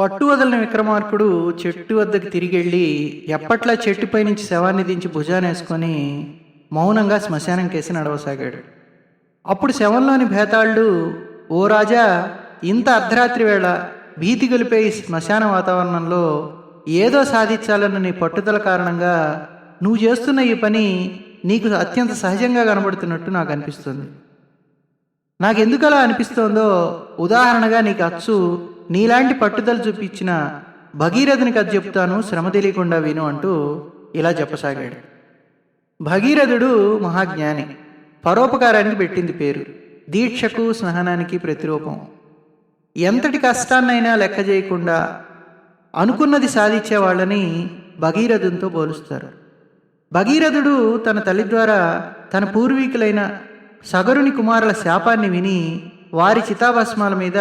పట్టు వదలని విక్రమార్కుడు చెట్టు వద్దకు తిరిగి వెళ్ళి ఎప్పట్లా చెట్టుపై నుంచి శవాన్ని దించి భుజానేసుకొని మౌనంగా శ్మశానం కేసి నడవసాగాడు. అప్పుడు శవంలోని భేతాళుడు ఓ రాజా ఇంత అర్ధరాత్రి వేళ భీతి గొలిపే ఈ శ్మశాన వాతావరణంలో ఏదో సాధించాలన్న నీ పట్టుదల కారణంగా నువ్వు చేస్తున్న ఈ పని నీకు అత్యంత సహజంగా కనబడుతున్నట్టు నాకు అనిపిస్తుంది. నాకెందుకు అలా అనిపిస్తోందో ఉదాహరణగా నీకు అచ్చు నీలాంటి పట్టుదల చూపించిన భగీరథుని కథ చెప్తాను శ్రమ తెలియకుండా విను అంటూ ఇలా చెప్పసాగాడు. భగీరథుడు మహాజ్ఞాని పరోపకారానికి పెట్టింది పేరు దీక్షకు స్నానానికి ప్రతిరూపం. ఎంతటి కష్టాన్నైనా లెక్క చేయకుండా అనుకున్నది సాధించే వాళ్ళని భగీరథునితో పోలుస్తారు. భగీరథుడు తన తల్లి ద్వారా తన పూర్వీకులైన సగరుని కుమారుల శాపాన్ని విని వారి చితాభస్మాల మీద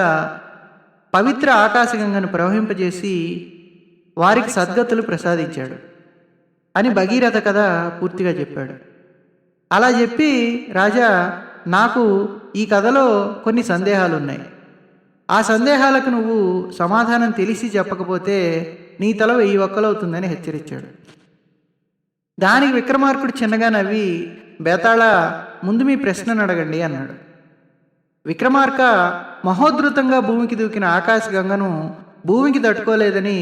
పవిత్ర ఆకాశగంగను ప్రవహింపజేసి వారికి సద్గతులు ప్రసాదించాడు అని భగీరథ కథ పూర్తిగా చెప్పాడు. అలా చెప్పి రాజా నాకు ఈ కథలో కొన్ని సందేహాలు ఉన్నాయి ఆ సందేహాలకు నువ్వు సమాధానం తెలిసి చెప్పకపోతే నీ తల వెయ్యి ఒక్కలవుతుందని హెచ్చరించాడు. దానికి విక్రమార్కుడు చిన్నగా నవ్వి బేతాళ ముందు మీ ప్రశ్నను అడగండి అన్నాడు. విక్రమార్క మహోద్ధృతంగా భూమికి దూకిన ఆకాశ గంగను భూమికి తట్టుకోలేదని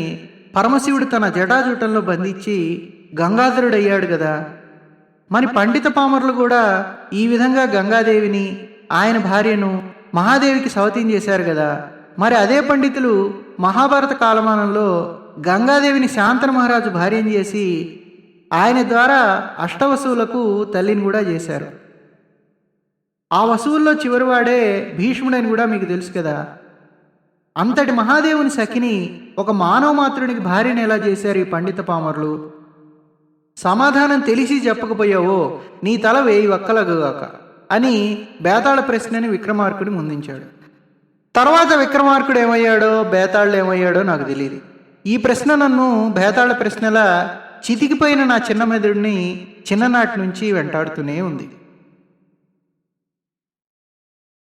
పరమశివుడు తన జటాజుటంలో బంధించి గంగాధరుడయ్యాడు కదా మరి పండిత పామరులు కూడా ఈ విధంగా గంగాదేవిని ఆయన భార్యను మహాదేవికి సవతిం చేశారు కదా మరి అదే పండితులు మహాభారత కాలమానంలో గంగాదేవిని శాంతన మహారాజు భార్యం చేసి ఆయన ద్వారా అష్టవసువులకు తల్లిని కూడా చేశారు. ఆ వసువుల్లో చివరివాడే భీష్ముడని కూడా మీకు తెలుసు కదా. అంతటి మహాదేవుని సఖిని ఒక మానవ మాత్రునికి భార్యను ఎలా చేశారు ఈ పండిత పామరులు? సమాధానం తెలిసి చెప్పకపోయావో నీ తల వేయి ఒక్కలగాక అని బేతాళ ప్రశ్నని విక్రమార్కుడి ముందించాడు. తర్వాత విక్రమార్కుడు ఏమయ్యాడో బేతాళ్ళు ఏమయ్యాడో నాకు తెలియదు ఈ ప్రశ్న నన్ను బేతాళ ప్రశ్నల చితికిపోయిన నా చిన్న మెదడుని చిన్ననాటి నుంచి వెంటాడుతూనే ఉంది.